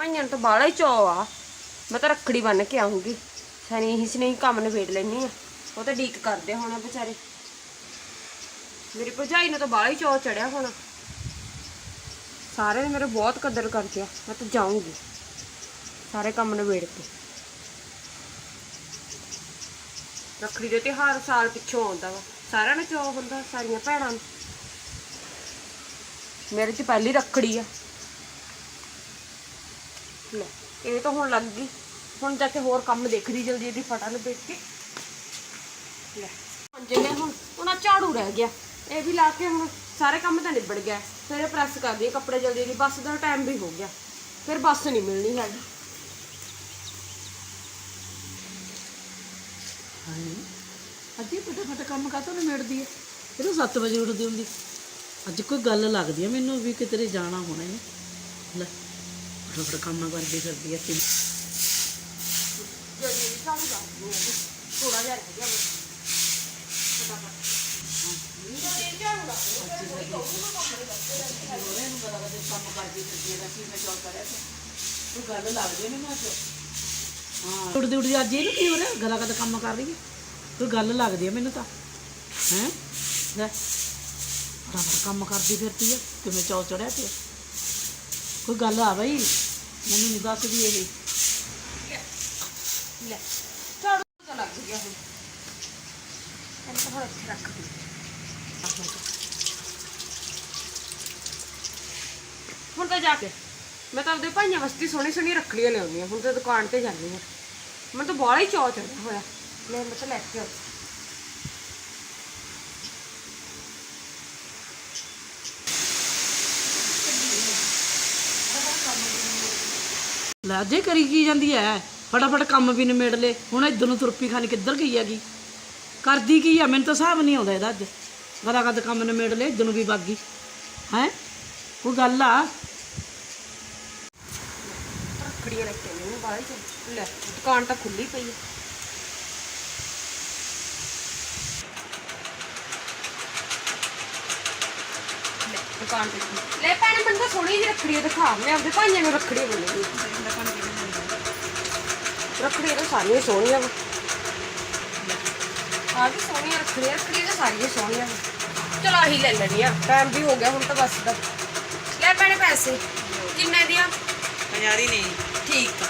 ਭਾਈਆਂ ਨੂੰ ਤਾਂ ਬਾਲਾ ਹੀ ਚਾਅ ਆ। ਮੈਂ ਤਾਂ ਰੱਖੜੀ ਬੰਨ ਕੇ ਆਉਂਗੀ ਸਨੀ ਹੀ ਸਨੇ ਕੰਮ ਨਿਬੇੜ ਲੈਣੀ ਆ। ਉਹ ਤਾਂ ਡੀਕ ਕਰਦੇ ਹੋਣਾ ਵਿਚਾਰੇ। ਮੇਰੀ ਭਰਜਾਈ ਨੂੰ ਤਾਂ ਬਾਲਾ ਹੀ ਚਾਅ ਚੜਿਆ ਹੋਣਾ। ਸਾਰੇ ਨੇ ਮੇਰੇ ਬਹੁਤ ਕਦਰ ਕਰਦੇ ਆ। ਮੈਂ ਤਾਂ ਜਾਊਂਗੀ। ਸਾਰੇ ਕੰਮ ਨਿਬੇੜ ਕੇ। ਰੱਖੜੀ ਦੇ ਤਿਉਹਾਰ ਸਾਲ ਪਿੱਛੋਂ ਆਉਂਦਾ ਵਾ। ਸਾਰਿਆਂ ਨੂੰ ਚਾਅ ਹੁੰਦਾ, ਸਾਰੀਆਂ ਭੈਣਾਂ ਨੂੰ ਮੇਰੇ 'ਚ ਪਹਿਲੀ ਰੱਖੜੀ ਆ। ਲੈ, ਇਹ ਤਾਂ ਹੁਣ ਲੱਗ ਗਈ। ਹੁਣ ਜਾ ਕੇ ਹੋਰ ਕੰਮ ਦੇਖਦੀ ਜਲਦੀ ਜਲਦੀ ਫਟਾ ਲਪੇਟ ਕੇ। ਲੈ, ਹੁਣ ਹੁਣ ਉਹਨਾਂ ਝਾੜੂ ਰਹਿ ਗਿਆ। ਇਹ ਵੀ ਲਾ ਕੇ ਹੁਣ ਸਾਰੇ ਕੰਮ ਤਾਂ ਨਿਬੜ ਗਿਆ। ਫਿਰ ਪ੍ਰੈਸ ਕਰ ਦਈਏ ਕੱਪੜੇ ਜਲਦੀ ਜਲਦੀ ਬੱਸ ਦਾ ਟਾਈਮ ਵੀ ਹੋ ਗਿਆ। ਫਿਰ ਬੱਸ ਨਹੀਂ ਮਿਲਣੀ ਹੈਗੀ। ਅੱਜ ਇਹ ਫਟਾਫਟ ਕੰਮ ਕਾਤੋਂ ਮਿਲਦੀ ਹੈ? ਇਹ ਤਾਂ 7 ਵਜੇ ਉੱਠਦੀ ਹੁੰਦੀ। ਅੱਜ ਕੋਈ ਗੱਲ ਲੱਗਦੀ ਹੈ ਮੈਨੂੰ ਵੀ ਕਿਤੇ ਜਾਣਾ ਹੋਣਾ ਹੈ। ਲੈ। ਫਟਾਫਟ ਕੰਮ ਕਰਦੀ ਫਿਰਦੀ ਹੈ ਕਿ ਜਲਦੀ ਜਲਦੀ ਝਾੜੂ ਲਾ ਦਈਏ ਥੋੜਾ ਜਿਹਾ ਰਹਿ ਗਿਆ ਬਸ। ਫਟਾਫਟ। ਜਲਦੀ ਝਾੜੂ ਲਾ ਦਿਓ। ਕੰਮ ਕਰਦੀ। ਫਿਰਦੀ ਹੈ ਕੀ ਮੈਂ ਚੌਕ ਕਰਿਆ ਕੋਈ ਗੱਲ ਲੱਗਦੀ ਹੈ ਮੈਨੂੰ ਅੱਜ। ਹਾਂ ਉੱਠਦੀ ਉੱਠਦੀ ਅੱਜ ਇਹਨੂੰ ਕੀ ਹੋ ਰਿਹਾ ਗਲਾ ਕਦ ਕੰਮ ਕਰ ਰਹੀ ਹੈ ਕੋਈ ਗੱਲ ਲੱਗਦੀ ਹੈ ਮੈਨੂੰ ਤਾਂ। ਹੈ? ਲੈ ਫਟਾਫਟ ਕੰਮ ਕਰਦੀ ਫਿਰਦੀ ਹੈ ਕਿਵੇਂ ਚੌ ਚੜਿਆ ਪਿਆ। ਕੋਈ ਗੱਲ ਆ ਬਈ? ਮੈਨੂੰ ਨਹੀਂ ਦੱਸਦੀ ਇਹ। ਲੈ ਝਾੜੂ ਤਾਂ ਲੱਗ ਗਿਆ ਹੁਣ। ਇਹਨੂੰ ਤਾਂ ਹੁਣ ਇੱਥੇ ਰੱਖ ਦੇ। ਹੁਣ ਤਾਂ ਜਾ ਕੇ। ਮੈਂ ਤਾਂ ਆਪਦੇ ਭਾਈਆਂ ਵਾਸਤੇ ਸੋਹਣੀ ਸੋਹਣੀ ਰੱਖੜੀਆਂ ਲਿਆਉਣੀ ਆ ਹੁਣ ਤਾਂ ਦੁਕਾਨ ਤੇ ਜਾਂਦੀ ਆ ਮੈਨੂੰ ਤਾਂ ਬਾਹਲਾ ਹੀ ਚਾਅ ਚੜਿਆ ਹੋਇਆ। ਲੈ ਮੈਂ ਤਾਂ ਲੈ ਕੇ ਆਉਂ ਲੈ, ਜੇ ਕਰੀ ਕੀ ਜਾਂਦੀ ਐ? ਫਟਾਫਟ ਕੰਮ ਵੀ ਨਿਮੇੜ ਲੈ। ਹੁਣ ਇੱਧਰ ਨੂੰ ਤੁਰਪੀ ਖਾਨੀ ਕਿੱਧਰ ਗਈ ਹੈਗੀ? ਕਰਦੀ ਕੀ ਆ ਮੈਨੂੰ ਤਾਂ ਹਿਸਾਬ ਨਹੀਂ ਆਉਂਦਾ ਇਹਦਾ ਅੱਜ। ਗਦਾ ਗਦ ਕੰਮ ਨਿਮੇੜ ਲੈ, ਇੱਧਰ ਨੂੰ ਵੀ ਵਗ ਗਈ ਹੈ? ਕੋਈ ਗੱਲ ਆ? ਰੱਖੜੀਆਂ ਲੈ ਕੇ ਆਉਣੀ ਲੈ, ਦੁਕਾਨ ਤਾਂ ਖੁੱਲੀ ਪਈ ਹੈ ਦੁਕਾਨ ਤੇ। ਲੈ ਭੈਣ ਮੈਨੂੰ ਤਾਂ ਸੋਹਣੀ ਜਿਹੀ ਰੱਖੜੀ ਦਿਖਾ। ਮੈਂ ਆਪਦੇ ਭਾਈਆਂ ਨੂੰ ਰੱਖੜੀ ਬੰਨਣੀ ਰੱਖੜੀਆਂ ਤਾਂ ਸਾਰੀਆਂ ਸੋਹਣੀਆਂ ਵਾ। ਆ ਵੀ ਸੋਹਣੀਆਂ ਰੱਖੜੀਆਂ ਰੱਖੜੀਆਂ ਤਾਂ ਸਾਰੀਆਂ ਸੋਹਣੀਆਂ ਵਾ। ਚਲ ਆਹੀ ਲੈ ਲੈਣੀ ਆ। ਟਾਈਮ ਵੀ ਹੋ ਗਿਆ ਹੁਣ ਤਾਂ ਬਸ ਦਾ। ਲੈ ਭੈਣੇ ਪੈਸੇ। ਕਿੰਨੇ ਦੀਆਂ? ਹਜ਼ਾਰੀ ਨਹੀਂ। ਠੀਕ ਆ।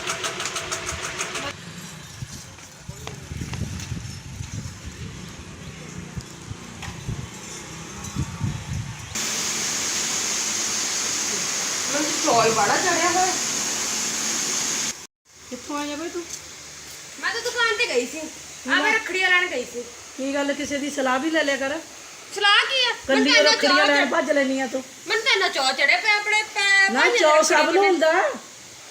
ਚੌਲ ਬੜਾ ਚੜਿਆ ਹੋਇਆ। ਕਿੱਥੋਂ ਆਇਆ ਬਈ ਤੂੰ? ਮੈਂ ਤਾਂ ਦੁਕਾਨ ਤੇ ਗਈ ਸੀ। ਆ ਮੈਂ ਰੱਖੜੀਆਂ ਲੈਣ ਗਈ ਸੀ। ਕੀ ਗੱਲ ਕਿਸੇ ਦੀ ਸਲਾਹ ਵੀ ਲੈ ਲਿਆ ਕਰ। ਸਲਾਹ ਕੀ ਆ? ਮੈਨੂੰ ਕੱਲੀ ਤਾਂ ਇੰਨਾ ਰੱਖੜੀਆਂ ਚਾਅ ਲੈਣ ਭੱਜ ਲੈਣੀ ਆ ਤੂੰ। ਮੈਨੂੰ ਤਾਂ ਇੰਨਾ ਚੌ ਚੜਿਆ ਪਿਆ ਆਪਣੇ ਪੈ- ਨਾ ਭਾਈਆਂ ਦੇ ਚੌ ਸਭ ਨੂੰ ਹੁੰਦਾ।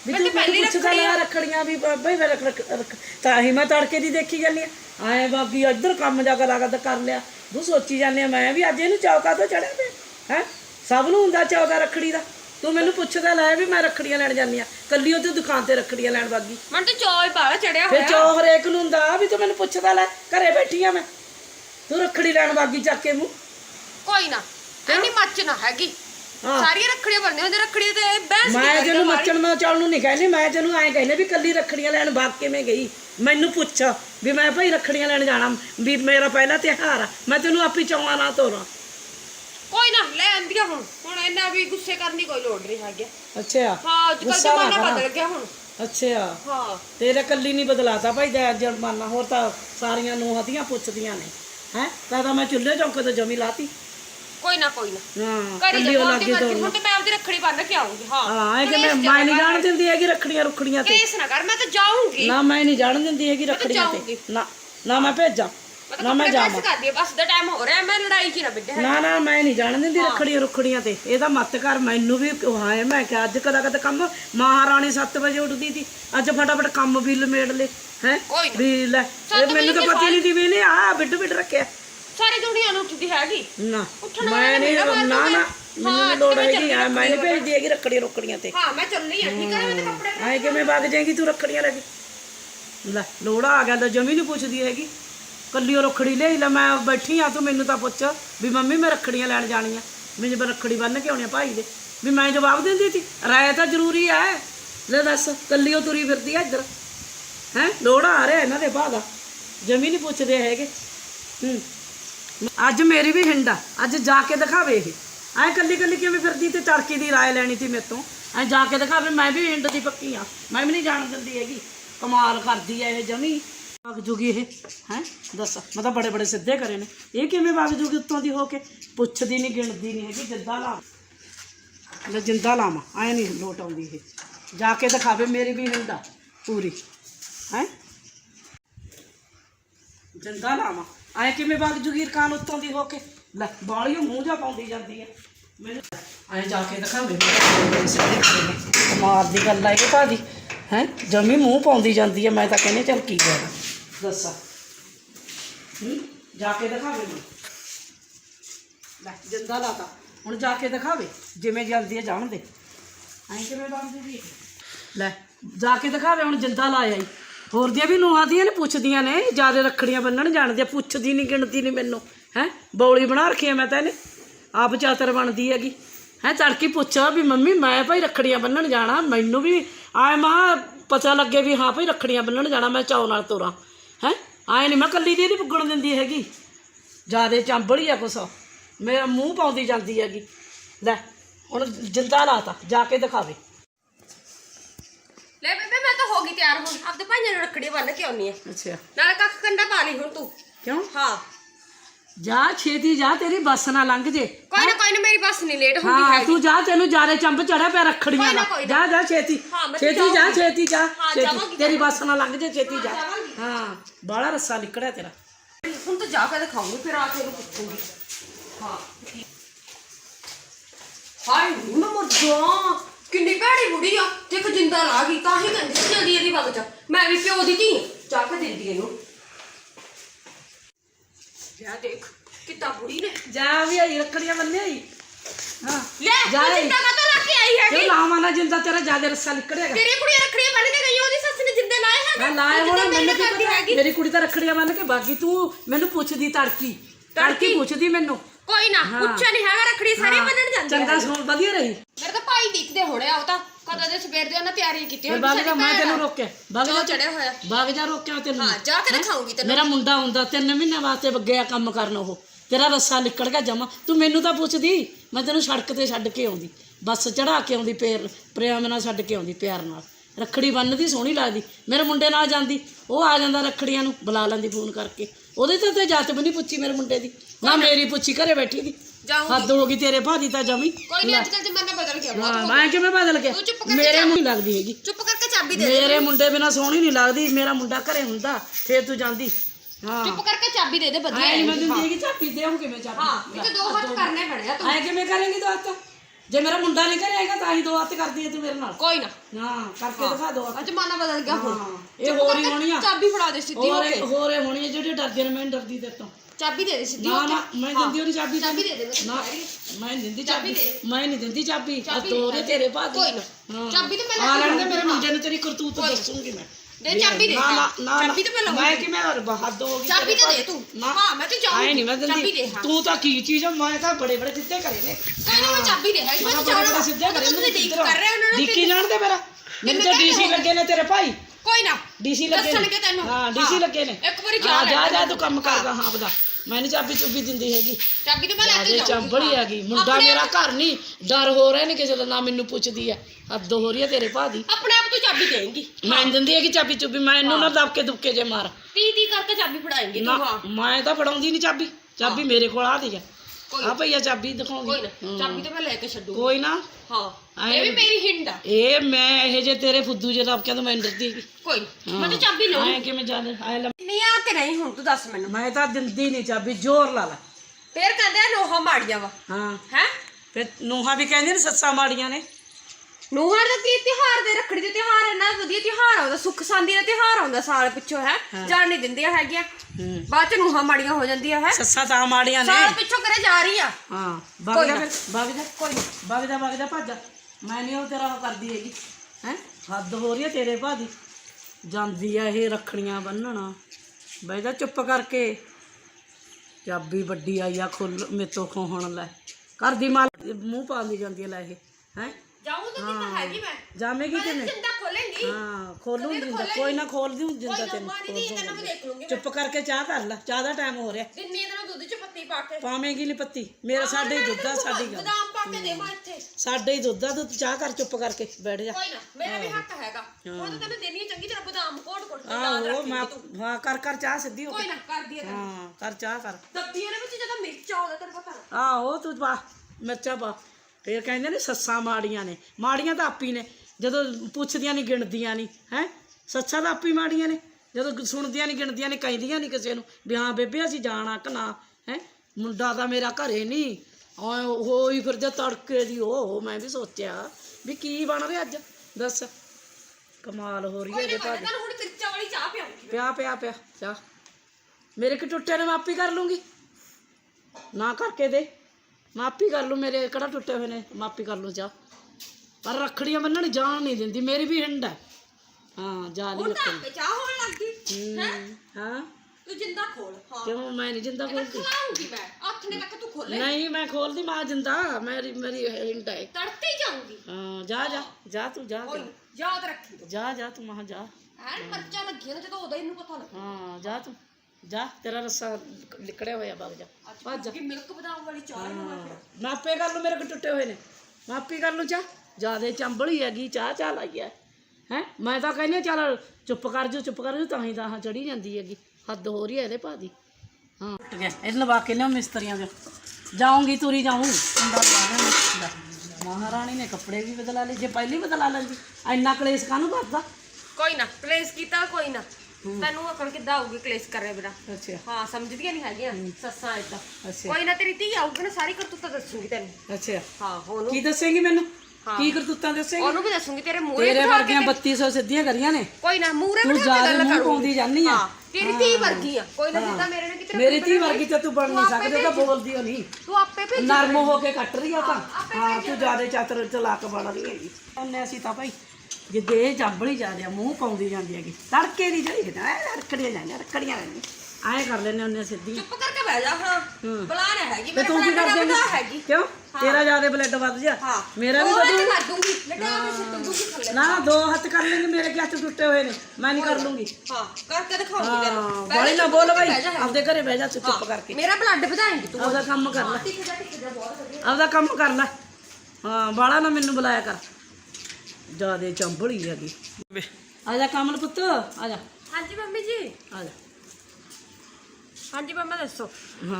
ਵੀ ਮੈਂ ਤੂੰ ਤਾਂ ਪਹਿਲੀ ਮੈਨੂੰ ਪੁੱਛਦਾ ਰੱਖੜੀ ਨਾ ਆ। ਰੱਖੜੀਆਂ ਵੀ ਬ- ਬਈ ਮੈਂ ਰੱਖ ਰੱਖ ਰੱਖ- ਤਾਂ ਹੀ ਮੈਂ ਤੜਕੇ ਦੀ ਦੇਖੀ ਜਾਂਦੀ ਆ ਆਏ ਬਾਗੀ ਇੱਧਰ ਕੰਮ ਜਾ ਕੇ ਲਗਦ ਕਰ ਲਿਆ। ਤੂੰ ਸੋਚੀ ਜਾਂਦੀ ਆ ਮੈਂ ਵੀ ਅੱਜ ਇਹਨੂੰ ਚੌਕਾ ਤੋਂ ਚੜਿਆ ਪਿਆ। ਹੈ? ਸਭ ਨੂੰ ਹੁੰਦਾ ਚੌਕਾ ਰੱਖੜੀ ਦਾ। ਤੂੰ ਮੈਨੂੰ ਪੁੱਛਦਾ ਲੈ ਵੀ ਮੈਂ ਰੱਖੜੀਆਂ ਲੈਣ ਜਾਂਦੀ ਆ। ਕੱਲੀ ਉਹ ਤੇ ਦੁਕਾਨ ਤੇ ਰੱਖੜੀਆਂ ਲੈਣ ਬਾਗੀ ਮੈਨੂੰ ਤਾਂ ਚੌ ਹੀ ਬਾਹਲਾ ਚੜਿਆ ਫਿਰ ਹੋਇਆ। ਚੌ ਹਰੇਕ ਨੂੰ ਹੁੰਦਾ ਵੀ ਤੂੰ ਮੈਨੂੰ ਪੁੱਛਦਾ ਲੈ ਘਰੇ ਬੈਠੀ ਆ ਮੈਂ। ਤੂੰ ਰੱਖੜੀ ਲੈਣ ਬਾਗੀ ਚੱਕ ਕੇ ਮੂੰਹ। ਕੋਈ ਨਾ ਐਨੀ ਮੱਚ ਨਾ ਹੈਗੀ। ਹਾਂ। ਸਾਰੀਆਂ ਰੱਖੜੀਆਂ ਬਣਦੀਆਂ ਹੁੰਦੀਆਂ ਰੱਖੜੀ ਤੇ ਬੈਂਸ ਮੈਂ ਤੈਨੂੰ ਮੱਚਣ ਮੈਂ ਚਾਲ ਨੂੰ ਨਹੀਂ ਕਹਿੰਦੀ ਮੈਂ ਤੈਨੂੰ ਐਂ ਕਹਿੰਦੀ ਵੀ ਕੱਲੀ ਰੱਖੜੀਆਂ ਲੈਣ ਬਾਗ ਕਿਵੇਂ ਗਈ? ਮੈਨੂੰ ਪੁੱਛ ਵੀ ਮੈਂ ਭਾਈ ਰੱਖੜੀਆਂ ਲੈਣ ਜਾਣਾ ਵੀ ਮੇਰਾ ਪਹਿਲਾ ਤਿਉਹਾਰ ਆ ਮੈਂ ਤੈਨੂੰ ਆਪੀ ਚੌਂਆਂ ਨਾ ਤੋਰਾਂ। ਕੋਈ ਨਾ ਲੈ ਆਂਦੀਆਂ ਹੁਣ। ਹੁਣ ਇੰਨਾ ਵੀ ਗੁੱਸੇ ਕਰਨ ਦੀ ਕੋਈ ਲੋੜ ਨਹੀਂ ਹੈਗੀ। ਅੱਛਾ। ਹਾਂ ਅੱਜ ਕੱਲ ਗੁੱਸਾ ਨਾ ਜ਼ਮਾਨਾ। ਬਦਲ ਗਿਆ ਹੁਣ। ਅੱਛਾ। ਹਾਂ। ਤੇਰੇ ਕੱਲੀ ਨਹੀਂ ਬਦਲਾਤਾ ਭਾਈ ਦਾ ਜਰਮਾਨਾ ਹੋਰ ਤਾਂ ਸਾਰੀਆਂ ਨੂੰਹਾਂ ਦੀਆਂ ਪੁੱਛਦੀਆਂ ਨੇ। ਹੈ? ਤਾਂ ਤਾਂ ਮੈਂ ਚੁੱਲ੍ਹੇ ਚੌਂਕੇ ਤੇ ਜਮੀ ਲਾਤੀ। ਕੋਈ ਨਾ ਕੋਈ ਨਾ। ਹਾਂ ਕਰੀ ਕੱਲੀ ਜਾ ਉਹ ਆਪਦੀ ਲੱਗੀ ਮਰਜ਼ੀ। ਤੋਰਨ ਹੁਣ ਤੇ ਮੈਂ ਆਪਦੀ ਰੱਖੜੀ ਬੰਨ ਕੇ ਆਉਂਗੀ ਹਾਂ। ਹਾਂ ਇਹ ਕਿ ਮੈਂ ਮੈਂ ਨਹੀਂ ਜਾਣ ਦਿੰਦੀ ਹੈਗੀ ਰੱਖੜੀਆਂ ਰੁਖੜੀਆਂ ਤੇ। ਕੇਸ ਨਾ ਕਰ ਮੈਂ ਤਾਂ ਜਾਊਂਗੀ। ਨਾ ਮੈਂ ਨਹੀਂ ਜਾਣ ਦਿੰਦੀ ਹੈਗੀ ਰੱਖੜੀਆਂ ਜਾਊਂਗੀ। ਤੇ ਨਾ ਨਾ ਮੈਂ ਭੇਜਾਂ। ਨਾ ਮੈਂ ਜਾਵਾਂ। ਕਰਦੀ ਆ ਬਸ ਦਾ ਟਾਈਮ ਹੋ ਰਿਹਾ ਮੈਂ ਲੜਾਈ 'ਚ ਹੀ ਨਾ ਬਿੱਟੇ ਨਾ ਨਾ ਮੈਂ ਨਹੀਂ ਜਾਣ ਦਿੰਦੀ ਰੱਖੜੀਆਂ ਰੁਖੜੀਆਂ ਤੇ। ਇਹਦਾ ਮੱਤ ਕਰ ਮੈਨੂੰ ਵੀ ਹਾਏ ਮੈਂ ਕਿਹਾ ਅੱਜ ਕਦਾ ਕਦਾ ਕੰਮ ਮਹਾਰਾਣੀ 7 ਵਜੇ ਉੱਠਦੀ ਸੀ। ਅੱਜ ਫਟਾਫਟ ਕੰਮ ਵੀ ਲਮੇੜ ਲੈ ਹੈ? ਕੋਈ ਨਾ। ਵੀ ਲੈ ਇਹ ਸੱਤ ਮੈਨੂੰ ਤਾਂ ਵਜੇ ਪਤਾ ਨਹੀਂ ਦੀ ਵੀ ਨੇ ਆ ਬਿੱਡ ਬਿੱਡ ਰੱਖਿਆ। ਸਾਰੀ ਦੁਨੀਆ ਨੂੰ ਉੱਠਦੀ ਹੈਗੀ। ਨਾ ਉੱਠਣ ਮੈਂ ਨਹੀਂ ਮੇਰਾ ਮਾਰ ਨਾ ਨਾ ਦੂੰਗੇ। ਮੈਨੂੰ ਹਾਂ, ਨੀ ਲੋੜ ਅੱਜ ਹੈਗੀ ਆ ਮੈਂ ਨਹੀਂ ਭੇਜਦੀ ਹੈਗੀ ਰੱਖੜੀਆਂ ਰੁਖੜੀਆਂ ਤੇ। ਹਾਂ ਮੈਂ ਚੱਲਣੀ ਆ ਠੀਕ ਆ ਮੈਂ ਤੇ ਕੱਪੜੇ ਆਏ ਕਿਵੇਂ ਵਗ ਜਾਏਗੀ ਤੂੰ ਰੱਖੜੀਆਂ ਲੈ ਕੇ? ਲੈ ਲੋੜਾ ਆ ਗਿਆ ਤਾਂ ਜਮੀ ਨਹੀਂ ਪੁੱਛਦੀ ਹੈਗੀ। ਕੱਲੀ ਉਹ ਰੱਖੜੀ ਲਈ ਲੈ ਮੈਂ ਬੈਠੀ ਆ, ਤੂੰ ਮੈਨੂੰ ਤਾਂ ਪੁੱਛ ਵੀ ਮੰਮੀ ਮੈਂ ਰੱਖੜੀਆਂ ਲੈਣ ਜਾਣੀਆਂ। ਮੈਂ ਜਬ ਰੱਖੜੀ ਬੰਨ ਕੇ ਆਉਣੀ ਆ ਭਾਈ ਦੇ। ਵੀ ਮੈਂ ਜਵਾਬ ਦਿੰਦੀ ਸੀ, ਰਾਏ ਤਾਂ ਜ਼ਰੂਰੀ ਹੈ ਲੈ ਦੱਸ, ਕੱਲੀ ਉਹ ਤੁਰੀ ਫਿਰਦੀ ਆ ਇੱਧਰ। ਹੈ, ਲੋੜ ਆ ਰਿਹਾ ਇਹਨਾਂ ਦੇ ਬਾਦਾ ਜਮੀ ਨਹੀਂ ਪੁੱਛਦੇ ਹੈਗੇ। ਹੂੰ। ਅੱਜ ਮੇਰੀ ਵੀ ਹਿੰਡਾ ਅੱਜ ਜਾ ਕੇ ਦਿਖਾਵੇ ਇਹ। ਐ ਕੱਲੀ ਕੱਲੀ ਕਿਵੇਂ ਫਿਰਦੀ ਤੇ ਚੜਕੀ ਦੀ ਰਾਏ ਲੈਣੀ ਸੀ ਮੇਰੇ ਤੋਂ। ਐ ਜਾ ਕੇ ਦਿਖਾਵੇ, ਮੈਂ ਵੀ ਹਿੰਡ ਦੀ ਪੱਕੀ ਆ। ਮੈਂ ਵੀ ਨਹੀਂ ਜਾਣ ਦਿੰਦੀ ਹੈਗੀ। ਕਮਾਲ ਕਰਦੀ ਐ ਇਹ ਜਮੀ। ਵਗ ਜੂਗੀ ਇਹ, ਹੈ? ਦੱਸ, ਮੈਂ ਤਾਂ ਬੜੇ ਬੜੇ ਸਿੱਧੇ ਕਰੇ ਨੇ। ਇਹ ਕਿਵੇਂ ਵਗ ਜੂਗੀ ਉੱਤੋਂ ਦੀ ਹੋ ਕੇ? ਪੁੱਛਦੀ ਨਹੀਂ ਗਿਣਦੀ ਨਹੀਂ ਹੈਗੀ, ਜਿੱਦਾਂ ਲਾ ਲੈ ਜਿੰਦਾ ਲਾਵਾਂ, ਐ ਨਹੀਂ ਲੋਟ ਆਉਂਦੀ ਇਹ। ਜਾ ਕੇ ਦਿਖਾਵੇ ਮੇਰੀ ਵੀ ਹਿੰਦਾ, ਪੂਰੀ। ਹੈ? ਜਿੰਦਾ ਲਾਵਾਂ। ਐ ਕਿਵੇਂ ਵਗ ਜੂਗੀ ਰਕਾਨ ਉੱਤੋਂ ਦੀ ਹੋ ਕੇ? ਲੈ ਬਾਲੀਓ ਮੂੰਹ ਜਾ ਪਾਉਂਦੀ ਜਾਂਦੀ ਹੈ ਮੈਨੂੰ ਐ ਜਾ ਕੇ ਦਿਖਾਵੇ ਮੇਰੇ ਦੀ ਗੱਲ ਆ ਇਹ ਭਾਜੀ ਹੈ? ਜਮੀ ਮੂੰਹ ਪਾਉਂਦੀ ਜਾਂਦੀ ਹੈ ਮੈਂ ਤਾਂ ਕਹਿੰਦੀ ਚੱਲ ਕੀ ਕਰਾਂ। ਦੱਸਾਂ। ਹੂੰ? ਜਾ ਕੇ ਦਿਖਾਵੇ ਮੈਨੂੰ। ਲੈ, ਜਿੰਦਾ ਲਾਤਾ। ਹੁਣ ਜਾ ਕੇ ਦਿਖਾਵੇ ਜਿਵੇਂ ਜਲਦੀ ਹੈ ਜਾਣ ਦੇ। ਐਂ ਕਿਵੇਂ ਬਣਦੀ ਵੀ ਲੈ, ਜਾ ਕੇ ਦਿਖਾਵੇ, ਹੁਣ ਜਿੰਦਾ ਲਾਇਆ ਈ। ਹੋਰ ਦੀਆਂ ਵੀ ਨੂਹਾਂ ਦੀਆਂ ਨੇ ਪੁੱਛਦੀਆਂ ਨੇ, ਜਿਆਦੇ ਰੱਖੜੀਆਂ ਬੰਨਣ ਜਾਣਦੀਆਂ ਪੁੱਛਦੀ ਨਹੀਂ ਗਿਣਦੀ ਨਹੀਂ ਮੈਨੂੰ। ਹੈ? ਬੌਲੀ ਬਣਾ ਰੱਖੀ ਆ ਮੈਂ ਤਾਂ ਇਹਨੇ। ਆਪ ਚਾਤਰ ਬਣਦੀ ਹੈਗੀ। ਹੈ, ਤੜਕੀ ਪੁੱਛਾ ਵੀ, ਮੰਮੀ, ਮੈਂ ਭਾਈ ਰੱਖੜੀਆਂ ਬੰਨਣ ਜਾਣਾ। ਮੈਨੂੰ ਵੀ, ਆਏ ਮਾਂ ਪਤਾ ਲੱਗੇ ਵੀ, ਹਾਂ ਭਾਈ ਰੱਖੜੀਆਂ ਬੰਨਣ ਜਾਣਾ, ਮੈਂ ਚਾਉ ਨਾਲ ਤੋਰਾਂ। ਹੈ? ਆਏ ਨਹੀਂ ਮੈਂ ਕੱਲੀ ਦੀ ਇਹਦੀ ਪੁੱਗਣ ਦਿੰਦੀ ਹੈਗੀ। ਜਿਆਦੇ ਚੰਬੜੀ ਆ ਕੁਛ। ਮੇਰਾ ਮੂੰਹ ਪਾਉਂਦੀ ਜਾਂਦੀ ਹੈਗੀ। ਲੈ ਹੁਣ ਜਿੰਦਾ ਲਾਤਾ ਜਾ ਕੇ ਦਿਖਾਵੇ। ਲੈ ਬੇਬੇ ਮੈਂ ਤਾਂ ਹੋ ਗਈ ਤਿਆਰ ਹੁਣ। ਆਪਦੇ ਭਾਈਆਂ ਨੂੰ ਰੱਖੜੀ ਬੰਨ ਕੇ ਆਉਣੀ ਹੈ ਅੱਛਾ। ਨਾਲੇ ਕੱਖ ਕੰਡਾ ਪਾ ਲਈ ਹੁਣ ਤੂੰ। ਕਿਉਂ? ਹਾਂ। ਜਾ ਛੇਤੀ ਜਾ ਤੇਰੀ ਬੱਸ ਨਾ ਲੰਘ ਜੇ। ਕੋਈ ਨਾ ਕੋਈ ਨਾ ਮੇਰੀ ਬੱਸ ਨਹੀਂ ਲੇਟ ਹੁੰਦੀ ਹਾਂ ਹੈਗੀ। ਤੂੰ ਜਾ ਤੈਨੂੰ ਜਾਰੇ ਚੰਬ ਚੜਿਆ ਪਿਆ ਰੱਖੜੀਆਂ ਕੋਈ ਨਾ, ਦਾ। ਕੋਈ ਨਾ। ਜਾ ਜਾ ਛੇਤੀ। ਹਾਂ, ਮੈਂ ਛੇਤੀ ਜਾ ਜਾਊਂਗੀ। ਛੇਤੀ ਜਾ। ਹਾਂ, ਛੇਤੀ। ਜਾਵਾਂਗੀ, ਤੇਰੀ ਬੱਸ ਨਾ ਲੰਘ ਜੇ ਛੇਤੀ ਜਾ। ਜਾਵਾਂਗੀ। ਹਾਂ ਬਾਹਲਾ ਰੱਸਾ ਨਿਕੜਿਆ ਤੇਰਾ। ਹੁਣ ਤਾਂ ਜਾ ਕੇ ਦਿਖਾਉਂਗੀ ਫਿਰ ਆ ਕੇ ਇਹਨੂੰ ਪੁੱਛੂੰਗੀ। ਹਾਂ। ਹਾਏ ਨੀ ਮੈਂ ਮਰ ਜਾ ਕਿੰਨੀ ਭੈੜੀ ਬੁੜੀ ਆ। ਇੱਕ ਜਿੰਦਾ ਲਾ ਗਈ ਤਾਂ ਹੀ ਸੀ ਜਲਦੀ ਇਹਦੀ ਵਗ ਜਾ। ਮੈਂ ਵੀ ਪਿਓ ਦੀ ਧੀ ਆਂ, ਜਾ ਕੇ ਦਿੰਦੀ ਇਹਨੂੰ। ਜਾ ਦੇਖ ਕਿੱਦਾਂ ਬੁੜੀ ਨੇ। ਜਾ ਵੀ ਆਈ ਰੱਖੜੀਆਂ ਬੰਨੇ ਆਈ ਹਾਂ ਲੈ ਜਾ ਉਹ ਆਈ। ਜਿੰਦਾ ਕਾ ਲਾ ਕੇ ਆਈ ਹੈਗੀ? ਕਿਉਂ ਲਾਵਾਂ ਨਾ ਜਿੰਦਾ ਤੇਰਾ ਜਿਆਦੇ ਰੱਸਾ ਨਿਕੜੇਗਾ ਤੇਰੀ ਕੁੜੀ ਰੱਖੜੀਆਂ ਬੰਨ ਕੇ ਗਈ ਉਹਦੀ ਸੱਸ ਨੇ ਜਿੰਦੇ ਲਾਏ ਹੈਗੇ? ਮੈਂ ਲਾਇਆ ਤੂੰ ਹੋਣਾ ਜਿੰਦੇ ਮੈਨੂੰ ਕੀ ਕਰਦੀ ਪਤਾ? ਹੈਗੀ? ਮੇਰੀ ਕੁੜੀ ਤਾਂ ਰੱਖੜੀਆਂ ਬੰਨ ਕੇ ਬਾਗੀ ਤੂੰ ਮੈਨੂੰ ਪੁੱਛਦੀ ਤੜਕੀ। ਤੜਕੀ ਪੁੱਛਦੀ ਮੈਨੂੰ। ਕੋਈ ਨਾ। ਪੁੱਛਿਆ ਨਹੀਂ ਹੈਗਾ ਰੱਖੜੀ ਸਾਰੇ ਬੰਨਣ ਜਾਂਦੇ ਚੰਗਾ। ਸੁਣ ਵਧੀਆ ਰਹੀ। ਮੇਰੇ ਤਾਂ ਭਾਈ ਦਿਖਦੇ ਹੋਣੇ ਆ। ਉਹ ਤਾਂ ਕਦੋਂ ਦੇ ਸਵੇਰ ਦੇ ਉਹਨਾਂ ਤਿਆਰੀ ਕੀਤੀ ਹੋਈ ਬਾਗ ਜਾ ਮੈਂ ਤੈਨੂੰ। ਰੋਕਿਆ। ਬਾਗ ਜਾ ਚੜਿਆ ਹੋਇਆ। ਬਾਗ ਜਾ ਰੋਕਿਆ ਤੈਨੂੰ। ਹਾਂ ਜਾ ਕੇ ਦਿਖਾਉਂਗੀ ਤੈਨੂੰ। ਮੇਰਾ ਮੁੰਡਾ ਹੁੰਦਾ ਤਿੰਨ ਮਹੀਨੇ ਵਾਸਤੇ ਗਿਆ ਕੰਮ ਕਰਨ ਉਹ। ਤੇਰਾ ਰੱਸਾ ਨਿਕੜ ਗਿਆ ਜਮਾ। ਤੂੰ ਮੈਨੂੰ ਤਾਂ ਪੁੱਛਦੀ ਮੈਂ ਤੈਨੂੰ ਸੜਕ ਤੇ ਛੱਡ ਕੇ ਆਉਂਦੀ। ਬੱਸ ਚੜਾ ਕੇ ਆਉਂਦੀ ਪੇਰ ਪ੍ਰੇਮ ਨਾਲ ਛੱਡ ਕੇ ਆਉਂਦੀ ਪਿਆਰ ਨਾਲ। ਰੱਖੜੀ ਬੰਨਦੀ ਸੋਹਣੀ ਲੱਗਦੀ। ਮੇਰੇ ਮੁੰਡੇ ਨਾਲ ਜਾਂਦੀ ਉਹ ਆ ਜਾਂਦਾ ਰੱਖੜੀਆਂ ਨੂੰ ਬੁਲਾ ਲੈਂਦੀ ਫੋਨ ਕਰਕੇ। ਉਹਦੇ ਤੇ ਤੇ ਜੱਤ ਵੀ ਨਹੀਂ ਪੁੱਛੀ ਮੇਰੇ ਮੁੰਡੇ ਦੀ। ਨਾ ਮੇਰੀ ਪੁੱਛੀ ਘਰੇ ਬੈਠੀ ਦੀ। ਜਾਊਂਗੀ। ਹੱਦ ਹੋ ਗਈ ਤੇਰੇ ਭਾਜੀ ਤਾਂ ਜਮੀ। ਕੋਈ ਨਹੀਂ ਅੱਜ ਕੱਲ ਜ਼ਮਾਨਾ ਬਦਲ ਗਿਆ ਬਹੁਤ ਹਾਂ ਮੈਂ ਕਿਵੇਂ ਬਦਲ ਗਿਆ? ਤੂੰ ਚੁੱਪ ਕਰਕੇ ਮੇਰੇ ਨੂੰ ਨਹੀਂ ਲੱਗਦੀ ਹੈਗੀ। ਚੁੱਪ ਕਰਕੇ ਚਾਬੀ ਦੇ ਦੇ ਮੇਰੇ ਮੁੰਡੇ ਬਿਨਾ ਸੋਹਣੀ ਨਹੀਂ ਲੱਗਦੀ ਮੇਰਾ ਮੁੰਡਾ ਘਰੇ ਹੁੰਦਾ ਫੇਰ ਤੂੰ ਜਾਂਦੀ। ਹਾਂ। ਚੁੱਪ ਕਰਕੇ ਚਾਬੀ ਦੇ ਦੇ ਵਧੀਆ ਨਹੀਂ ਮੈਂ। ਦਿੰਦੀ ਹੈਗੀ ਚਾਬੀ? ਦੇ ਕਿਵੇਂ ਚਾਬੀ? ਹਾਂ ਇੱਕ ਦੋ ਹੱਥ ਕਰਨੇ ਪੈਣੇ ਆ ਤੂੰ। ਆਏ ਕਿਵੇਂ ਕਰੇਂਗੀ ਦੋ ਹੱਥ? ਜੇ ਮੇਰਾ ਮੁੰਡਾ ਨਹੀਂ ਕਰੇਗਾ ਤਾਂ ਹੀ ਦੋ ਹੱਥ ਕਰਦੀ ਹੈ ਤੂੰ ਮੇਰੇ ਨਾਲ। ਕੋਈ ਨਾ। ਹਾਂ ਕਰਕੇ ਦਿਖਾ ਦੋ ਅੱਜ ਜ਼ਮਾਨਾ ਬਦਲ ਗਿਆ ਹੁਣ। ਹਾਂ ਇਹ ਹੋਰ ਹੀ ਹੋਣੀ ਆ। ਚਾਬੀ ਫੜਾ ਦੇ ਸਿੱਧੀ ਹੋ ਹੋਰ ਕੇ। ਹੋਰ ਇਹ ਹੋਣੀ ਆ ਜਿਹੜੀ ਡਰਦੀ ਨੇ ਮੈਂ ਨੀ ਡਰਦੀ ਤੇ ਤੋਂ। ਚਾਬੀ ਦੇ ਦੇ ਸਿੱਧੀ ਨਾ ਹੋ ਕੇ। ਨਾ ਮੈਂ ਦਿੰਦੀ ਉਹਦੀ ਚਾਬੀ ਚਾਬੀ ਦੇ ਦੇ ਨਾ ਮੈਂ ਨੀ ਦਿੰਦੀ ਚਾਬੀ ਚਾਬੀ। ਦੇ। ਮੈਂ ਨਹੀਂ ਦਿੰਦੀ ਚਾਬੀ। ਆ ਚਾਬੀ ਤੋਰੇ ਤੇਰੇ ਬਾਦ ਕੋਈ ਨਾ। ਚਾਬੀ ਤਾਂ ਮੈਂ ਲੈ ਆ ਕੇ ਲੈਣ ਦੇ ਆਊਂਗੀ, ਮੇਰੇ ਮੁੰਡੇ ਨੂੰ ਤੇਰੀ ਕਰਤੂਤ। ਦੱਸੂਗੀ ਮੈਂ। ਦੇ ਚਾਬੀ ਦੇ। ਨਾ ਨਾ ਨਾ ਚਾਬੀ ਤਾਂ ਮੈਂ। ਮੈਂ ਕਿਵੇਂ ਹੋਰ ਹੱਦ ਹੋ ਗਈ ਚਾਬੀ ਤਾਂ ਦੇ। ਤੂੰ। ਨਾ। ਹਾਂ ਮੈਂ ਤੇ ਜਾਊਂਗੀ ਆਏ ਨਹੀਂ ਮੈਂ ਚਾਬੀ ਦੇ ਦਿੰਦੀ ਹਾਂ। ਤੂੰ ਤਾਂ ਕੀ ਚੀਜ਼ ਆ? ਮੈਂ ਤਾਂ ਬੜੇ ਬੜੇ ਸਿੱਧੇ ਕਰੇ ਨੇ। ਕੋਈ ਨਾ ਮੈਂ ਚਾਬੀ ਦੇ ਹੈਗੀ। ਮੈਂ ਤਾਂ ਜਾਣਾ ਸਿੱਧੇ ਕਰੇ ਤੁਸੀਂ ਠੀਕ ਕਰ ਰਹੇ ਹੋ ਉਹਨਾਂ ਨੂੰ ਡਿੱਕੀ ਜਾਣ ਦੇ ਮੇਰਾ ਮੈਨੂੰ ਤਾਂ ਡੀਸੀ ਲੱਗੇ ਨੇ ਤੇਰੇ ਭਾਈ। ਕੋਈ ਨਾ। ਡੀਸੀ ਲੱਗੇ ਦੱਸਣਗੇ ਤੈਨੂੰ। ਹਾਂ ਡੀਸੀ ਹਾਂ। ਲੱਗੇ ਨੇ। ਇੱਕ ਵਾਰੀ ਜਾ ਹਾਂ, ਜਾ ਤੂੰ ਕੰਮ ਕਰਦਾ ਹਾਂ ਆਪਦਾ। ਮੈਂ ਨਹੀਂ ਚਾਬੀ ਚੁੱਬੀ ਦਿੰਦੀ ਹੈਗੀ। ਚਾਬੀ ਤਾਂ ਮੈਂ ਲੈ ਕੇ ਅਜੇ ਜਾਊਂਗੀ। ਚੰਬੜੀ ਹੈਗੀ। ਮੁੰਡਾ ਆਪਣੇ ਮੇਰਾ ਘਰ ਨਹੀਂ ਡਰ ਹੋ ਰਿਹਾ ਨਹੀਂ ਕਿਸੇ ਦਾ ਨਾ ਮੈਨੂੰ ਪੁੱਛਦੀ ਹੈ। ਹੱਦ ਹੋ ਰਹੀ ਹੈ ਤੇਰੇ ਭਾ ਦੀ। ਆਪਣੇ ਆਪ ਤੋਂ ਚਾਬੀ ਦੇਂਗੀ। ਮੈਂ ਨੀ ਦਿੰਦੀ ਹੈਗੀ ਚਾਬੀ ਚੁੱਬੀ ਮੈਂ ਇਹਨੂੰ ਨਾ ਦਬਕੇ ਦੁਬਕੇ ਜੇ ਮਾਰ। ਤੀ ਤੀ ਕਰਕੇ ਚਾਬੀ ਫੜਾਏਂਗੀ ਨਾ ਤੂੰ ਹਾਂ। ਮੈਂ ਤਾਂ ਫੜਾਉਂਦੀ ਨਹੀਂ ਚਾਬੀ। ਚਾਬੀ ਮੇਰੇ ਕੋਲ ਆ ਦੀ ਆ ਕੋਈ ਆ ਭਈਆ ਚਾਬੀ ਦਿਖਾਉਂਦੀ ਕੋਈ ਨਾ। ਚਾਬੀ ਤਾਂ ਮੈਂ ਲੈ ਕੇ ਛੱਡੂਗੀ। ਕੋਈ ਨਾ। ਹਾਂ। ਆਏਂ- ਇਹ ਵੀ ਮੇਰੀ ਹਿੰਡ ਆ। ਇਹ ਮੈਂ ਇਹ ਜੇ ਤੇਰੇ ਫੁੱਦੂ ਜੇ ਦਬਕਿਆਂ ਤੋਂ ਮੈਂ ਨੀ ਡਰਦੀ ਹੈਗੀ। ਕੋਈ ਨਾ। ਮੈਂ ਤਾਂ ਚਾਬੀ ਲਊਂ ਐ ਕਿਵੇਂ ਜਾਣੇ ਆਏ ਨਹੀਂ ਆ ਤੇ ਨਹੀਂ ਹੁਣ ਤੂੰ ਦੱਸ ਮੈਨੂੰ। ਮੈਂ ਤਾਂ ਦਿੰਦੀ ਨਹੀਂ ਚਾਬੀ ਜ਼ੋਰ ਲਾ ਲੈ। ਫੇਰ ਕਹਿੰਦੇ ਆ ਨੋਹਾ ਮਾੜੀਆਂ ਵਾ। ਹਾਂ। ਹੈ? ਫਿਰ ਨੂੰਹਾਂ ਵੀ ਕਹਿੰਦੀਆਂ ਨੇ ਸੱਸਾਂ ਮਾੜੀਆਂ ਨੇ। ਨੂਹਰ ਦਾ ਕੀ ਤਿਹਾਰ ਦੇ ਰੱਖੜੀ ਦੇ ਤਿਹਾਰ ਇੰਨਾ ਵਧੀਆ ਤਿਹਾਰ ਆਉਂਦਾ ਸੁੱਖ ਸ਼ਾਂਤੀ ਦਾ ਤਿਹਾਰ ਆਉਂਦਾ ਸਾਲ ਪਿੱਛੋਂ ਹੈ? ਜਾਣ ਨਹੀਂ ਦਿੰਦੀਆਂ ਹੈਗੀਆਂ। ਹੂੰ। ਬਾਅਦ ਚ ਨੂਹਾਂ ਮਾੜੀਆਂ ਹੋ ਜਾਂਦੀਆਂ ਹੈ? ਸੱਸਾਂ ਤਾਂ ਮਾੜੀਆਂ ਨੇ। ਸਾਲ ਪਿੱਛੋਂ ਕਰੇ ਜਾ ਰਹੀ ਆ। ਹਾਂ। ਕੋਈ ਨਾ। ਫਿਰ ਜਾ ਕੋਈ ਵਗ ਜਾ ਭੱਜ ਜਾ। ਮੈਂ ਨਹੀਂ ਉਹ ਤੇਰਾ ਉਹ ਕਰਦੀ ਹੈਗੀ। ਹੈ? ਹੱਦ ਹੋ ਰਹੀ ਹੈ ਤੇਰੇ ਭਾਦੀ ਜਾਂਦੀ ਆ ਇਹ ਰੱਖੜੀਆਂ ਬੰਨਣਾ। ਬਈ ਜਾ ਚੁੱਪ ਕਰਕੇ। ਚਾਬੀ ਵੱਡੀ ਆਈ ਆ ਖੁੱਲ ਮੇਤੋਂ ਖੋਹਣ ਲੈ। ਕਰਦੀ ਮਾਲ ਮੂੰਹ ਪਾਉਂਦੀ ਜਾਂਦੀ ਆ ਲੈ ਇਹ, ਹੈ? ਜਾਊਂ ਤਾਂ ਕਿੱਦਾਂ ਹੈਗੀ ਮੈਂ ਜਾਵੇਂਗੀ ਮੈਂ ਕਿਵੇਂ ਜਿੰਦਾ ਖੋਲੇਂਗੀ ਹਾਂ ਖੋਲੂ ਕਦੇ ਜਿੰਦਾ ਖੋਲੇਗੀ। ਕੋਈ ਨਾ ਖੋਲ ਦਿਉ ਜਿੰਦਾ ਕੋਈ ਨਾ ਤੈਨੂੰ ਮਾਰੀ ਦੀ ਤੈਨੂੰ ਵੀ ਦੇਖ ਲੂੰਗੀ ਮੈਂ ਚੁੱਪ ਕਰਕੇ ਚਾਹ ਕਰ ਲੈ ਚਾਹ ਦਾ ਟਾਈਮ ਹੋ ਰਿਹਾ ਦਿੰਨੀ ਤੈਨੂੰ ਦੁੱਧ ਚ ਪੱਤੀ ਪਾ ਕੇ ਪਾਵੇਂਗੀ ਨਹੀਂ ਪੱਤੀ ਮੇਰਾ ਸਾਡੇ ਹੀ ਦੁੱਧ ਆ ਸਾਡੀ ਗੱਲ ਬਦਾਮ ਪਾ ਕੇ ਦੇ ਮੈਂ ਇੱਥੇ ਸਾਡੇ ਹੀ ਦੁੱਧ ਆ ਤੂੰ ਚਾਹ ਕਰ ਚੁੱਪ ਕਰਕੇ ਬੈਠ ਜਾ ਕੋਈ ਨਾ ਮੇਰਾ ਵੀ ਹੱਕ ਹੈਗਾ ਉਹ ਤਾਂ ਤੈਨੂੰ ਦੇਣੀ ਚੰਗੀ ਤਰ੍ਹਾਂ ਬਦਾਮ ਕੋਟ ਕੋਟ ਕੇ ਯਾਦ ਆਹੋ ਰੱਖੀ ਮੈਂ ਤੂੰ ਹਾਂ ਕਰ ਕਰ ਚਾਹ ਸਿੱਧੀ ਹੋ ਕੋਈ ਕੇ ਨਾ ਹਾਂ ਫੇਰ ਕਹਿੰਦੇ ਨੇ ਸੱਸਾਂ ਮਾੜੀਆਂ ਨੇ। ਮਾੜੀਆਂ ਤਾਂ ਆਪੀ ਨੇ। ਜਦੋਂ ਪੁੱਛਦੀਆਂ ਨਹੀਂ ਗਿਣਦੀਆਂ ਨਹੀਂ ਹੈ? ਸੱਸਾਂ ਤਾਂ ਆਪੀ ਮਾੜੀਆਂ ਨੇ। ਜਦੋਂ ਸੁਣਦੀਆਂ ਨਹੀਂ ਗਿਣਦੀਆਂ ਨਹੀਂ ਕਹਿੰਦੀਆਂ ਨਹੀਂ ਕਿਸੇ ਨੂੰ ਵੀ ਹਾਂ ਬੇਬੇ ਅਸੀਂ ਜਾਣਾ ਕਿ ਨਾ ਹੈ? ਮੁੰਡਾ ਤਾਂ ਮੇਰਾ ਘਰੇ ਨਹੀਂ ਓਏ ਹੋਈ ਫਿਰਦੇ ਤੜਕੇ ਦੀ ਉਹ ਮੈਂ ਵੀ ਸੋਚਿਆ ਵੀ ਕੀ ਬਣ ਰਿਹਾ ਅੱਜ? ਦੱਸ। ਕਮਾਲ ਹੋ ਰਹੀ ਹੈ ਨਾ ਭਾਜੀ ਹੁਣ ਮਿਰਚਾਂ ਵਾਲੀ ਚਾਹ ਪਿਆਉਂਗੀ। ਪਿਆ ਪਿਆ ਪਿਆ ਚਾਹ ਮੇਰੇ ਕਿ ਟੁੱਟੇ ਨੇ ਮਾਪੀ ਕਰ ਲੂੰਗੀ। ਨਾ ਕਰਕੇ ਦੇ। ਮਾਪੀ ਕਰ ਲੂ ਮੇਰੇ ਕਿਹੜਾ ਟੁੱਟੇ ਹੋਏ ਨੇ? ਮਾਪੀ ਕਰ ਲੂ ਚਾਹ ਪਰ ਰੱਖੜੀਆਂ ਬੰਨਣ ਜਾਣ ਨਹੀਂ ਦਿੰਦੀ ਮੇਰੀ ਵੀ ਹਿੰਡ ਹੈ। ਹਾਂ ਜਾ ਲਈ ਹੁਣ ਤਾਂ ਆਪੇ ਚਾਹ ਹੋਣ ਲੱਗ ਗਈ ਹੈ ਹਾਂ? ਤੂੰ ਜਿੰਦਾ ਖੋਲ ਹਾਂ। ਕਿਉਂ? ਮੈਂ ਨਹੀਂ ਜਿੰਦਾ ਮੈਂ ਖੋਲਦੀ। ਮੈਂ ਹੱਥ ਨੇ ਤੱਕ ਤੂੰ ਖੋਲੇ। ਨਹੀਂ ਮੈਂ ਖੋਲਦੀ ਮਾਂ ਜਿੰਦਾ ਮੇਰੀ ਮੇਰੀ ਹਿੰਡ ਹੈ। ਤੜਕੇ ਹੀ ਜਾਊਂਗੀ। ਹਾਂ ਜਾ ਜਾ ਜਾ ਤੂੰ ਜਾ ਯਾਦ ਰੱਖੀ ਜਾ ਜਾ ਤੂੰ ਮਹਾਂ ਜਾ। ਐਨ ਮਿਰਚਾਂ ਲੱਗੀਆਂ ਨੇ ਜਦੋਂ ਉਦੋਂ ਇਹਨੂੰ ਪਤਾ ਲੱਗਾ। ਹਾਂ ਜਾ ਤੂੰ। ਜਾ ਤੇਰਾ ਰੱਸਾ ਲਿਕੜਿਆ ਹੋਇਆ ਵਗ ਜਾ। ਭੱਜ ਜਾ। ਕਿ ਮਿਲਕ ਬਦਾਮ ਵਾਲੀ ਚਾਹ ਨੂੰ ਫਿਰ- ਮਾਪੇ ਕਰ ਲੂ ਮੇਰੇ ਕੋ ਟੁੱਟੇ ਹੋਏ ਨੇ। ਮਾਪੀ ਕਰ ਲੂ ਚਾ ਜਿਆਦੇ ਚੰਬਲੀ ਹੈਗੀ ਚਾਹ ਚਾਹ ਲਾਈ ਹੈ। ਹੈ? ਮੈਂ ਤਾਂ ਕਹਿੰਦੀ ਹਾਂ ਚੱਲ ਚੁੱਪ ਕਰ ਜੋ ਚੁੱਪ ਕਰ ਜੋ ਤਾਂ ਹੀ ਤਾਂ ਚੜੀ ਜਾਂਦੀ ਹੈਗੀ। ਹੱਦ ਹੋ ਰਹੀ ਹੈ ਇਹਦੇ ਭਾਦੀ ਹਾਂ। ਟੁੱਟ ਗਿਆ। ਇਹ ਲਵਾ ਕੇ ਲਿਆ ਮਿਸਤਰੀਆਂ ਦੇ। ਜਾਉਂਗੀ ਤੁਰੀ ਦੇਣਾ ਮਹਾਰਾਣੀ ਨੇ ਕੱਪੜੇ ਵੀ ਬਦਲਾ ਲਏ। ਜੇ ਪਹਿਲੀ ਬਦਲਾ ਲੈਂਦੀ ਇੰਨਾ ਕਲੇਸ਼ ਕਾਹਨੂੰ ਕਰਦਾ? ਕੋਈ ਨਾ ਕਲੇਸ਼ ਕੀਤਾ ਕੋਈ ਨਾ। ਤੈਨੂੰ ਅਕਲ ਕਿੱਦਾਂ ਆਊਗੀ ਕਲੇਸ਼ ਕਰੇ ਬਿਨਾ? ਅੱਛਾ। ਹਾਂ ਸਮਝਦੀਆਂ ਨਹੀਂ ਹੈਗੀਆਂ ਸੱਸਾਂ ਅੱਛਾ। ਕੋਈ ਨਾ ਤੇਰੀ ਧੀ ਆਊਗੀ ਨਾ ਸਾਰੀ ਕਰਤੂਤਾਂ ਦੱਸੂਗੀ ਤੈਨੂੰ। ਅੱਛਾ। ਹਾਂ ਉਹਨੂੰ। ਕੀ ਦੱਸੇਂਗੀ ਮੈਨੂੰ? ਕੀ ਕਰਤੂਤਾਂ ਦੱਸੇਂਗੀ? ਉਹਨੂੰ ਵੀ ਦੱਸੂਗੀ ਤੇਰੇ ਮੂਹਰੇ ਤੇਰੇ ਵਰਗੀਆਂ 3200 ਸਿੱਧੀਆਂ ਕਰੀਆਂ ਨੇ। ਕੋਈ ਨਾ ਮੂਹਰੇ ਤੂੰ ਬਿਠਾ ਕੇ ਜ਼ਿਆਦਾ ਗੱਲ ਮੂੰਹ ਕਰੂੰਗੀ ਪਾਉਂਦੀ ਜਾਂਦੀ ਆ। ਹਾਂ ਤੇਰੀ ਧੀ ਵਰਗੀ ਆ। ਕੋਈ ਨਾ ਜਿੱਦਾਂ ਮੇਰੇ ਨਾਲ ਕਿਤੇ ਮੇਰੀ ਧੀ ਵਰਗੀ ਤਾਂ ਤੂੰ ਬਣ ਨਹੀਂ ਸਕਦੀ ਤਾਂ ਬੋਲਦੀ ਹੋ ਨਹੀਂ। ਤੂੰ ਆਪੇ ਭੇਜ ਨਰਮ ਹੋ ਕੇ ਕੱਟ ਰਹੀ ਆ ਤਾਂ। ਹਾਂ ਤੂੰ ਜ਼ਿਆਦਾ ਚਾਤਰ ਚਲਾਕ ਬਣ ਰਹੀ ਹੈਗੀ। ਉਹਨੇ ਅਸੀਂ ਤਾਂ ਭਾਈ ਜਿੱਦੇ ਇਹ ਜੰਬਲੀ ਜਾਂਦੇ ਆ ਮੂੰਹ ਪਾਉਂਦੀ ਜਾਂਦੀ ਹੈਗੀ। ਤੜਕੇ ਦੀ ਜਿਹੜੀ ਐ ਰਖੜੀਆਂ ਜਾਂਦੀਆਂ ਰਖੜੀਆਂ ਜਾਂਦੀਆਂ ਐਂ ਕਰ ਲੈਨੇ ਉਹਨੇ ਸਿੱਧੀ। ਚੁੱਪ ਕਰਕੇ ਬਹਿ ਜਾ ਹਾਂ। ਬੁਲਾ ਨਾ ਹੈਗੀ ਤੇ ਮੇਰੇ ਤੂੰ ਕੀ ਕਰ ਦੇਂਗੀ ਕਿਉਂ? ਤੇਰਾ ਜ਼ਿਆਦਾ ਬਲੱਡ ਵੱਧ ਜਾ ਹਾਂ। ਮੇਰਾ ਵੀ ਵਧੂ ਮੈਂ ਕਰ ਦੂੰਗੀ ਲਟਾ ਕੇ ਸਿੱਟ ਦੂੰਗੀ ਥੱਲੇ। ਨਾ ਦੋ ਹੱਥ ਕਰ ਲੈਂਗੇ ਮੇਰੇ ਕਿ ਹੱਥ ਟੁੱਟੇ ਹੋਏ ਨੇ। ਮੈਂ ਨਹੀਂ ਕਰ ਲੂੰਗੀ। ਹਾਂ ਕਰਕੇ ਦਿਖਾਉਂਗੀ ਤੈਨੂੰ। ਹਾਂ ਪਹਿਲੇ ਬਾਲੀ ਨਾ ਚੁੱਪ ਬੋਲ ਕਰਕੇ ਬਾਈ। ਬਹਿ ਜਾ ਆਪਦੇ ਘਰੇ ਬਹਿ ਜਾ ਤੂੰ ਚੁੱਪ ਕਰਕੇ। ਮੇਰਾ ਬਲੱਡ ਵਧਾਏਂਗੀ ਤੂੰ। ਆਪਦਾ ਕੰਮ ਕਰ ਲੈ। ਟਿਕ ਜਾ ਟਿਕ ਜਾ ਬਹੁਤ ਵਧੀਆ। ਆਪਦਾ ਕੰਮ ਕਰ ਲੈ। ਹਾਂ ਬਾਲਾ ਨਾ ਮੈਨੂੰ ਬੁਲਾਇਆ ਕਰ। ਜਿਆਦੇ ਚੰਬੜੀ ਹੈਗੀ। ਆ ਜਾ ਕਮਲ ਪੁੱਤ ਆ ਜਾ। ਹਾਂਜੀ ਮੰਮੀ ਜੀ। ਆ ਜਾ। ਹਾਂਜੀ ਮੰਮਾ ਦੱਸੋ।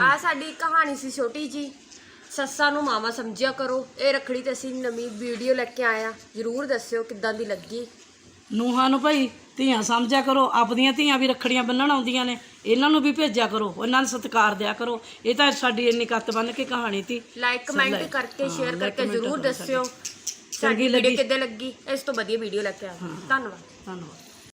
ਆ ਸਾਡੀ ਕਹਾਣੀ ਸੀ ਛੋਟੀ ਜੀ। ਸੱਸਾਂ ਨੂੰ ਮਾਵਾ ਸਮਝਿਆ ਕਰੋ। ਇਹ ਰੱਖੜੀ ਤੇ ਅਸੀਂ ਨਵੀਂ ਵੀਡੀਓ ਲੈ ਕੇ ਆਇਆ ਜਰੂਰ ਦੱਸਿਓ ਕਿੱਦਾਂ ਦੀ ਲੱਗੀ। ਨੂਹਾਂ ਨੂੰ ਭਾਈ ਧੀਆਂ ਸਮਝਿਆ ਕਰੋ। ਆਪਦੀਆਂ ਧੀਆਂ ਵੀ ਰੱਖੜੀਆਂ ਬੰਨਣ ਆਉਂਦੀਆਂ ਨੇ। ਇਹਨਾਂ ਨੂੰ ਵੀ ਭੇਜਿਆ ਕਰੋ। ਇਹਨਾਂ ਨੂੰ ਸਤਿਕਾਰ ਦਿਆ ਕਰੋ। ਇਹ ਤਾਂ ਸਾਡੀ ਇੰਨੀ ਕੱਤ ਬੰਨ ਕੇ ਕਹਾਣੀ ਤੀ। ਲਾਈਕ ਕਮੈਂਟ ਕਰਕੇ ਸ਼ੇਅਰ ਕਰਕੇ ਜਰੂਰ ਦੱਸਿਓ। ਸਾਡੀ ਲੱਗੀ। ਵੀਡੀਓ ਕਿੱਦਾਂ ਲੱਗੀ? ਇਸ ਤੋਂ ਵਧੀਆ ਵੀਡੀਓ ਲੈ ਕੇ ਆਵਾਂ। ਧੰਨਵਾਦ। ਧੰਨਵਾਦ।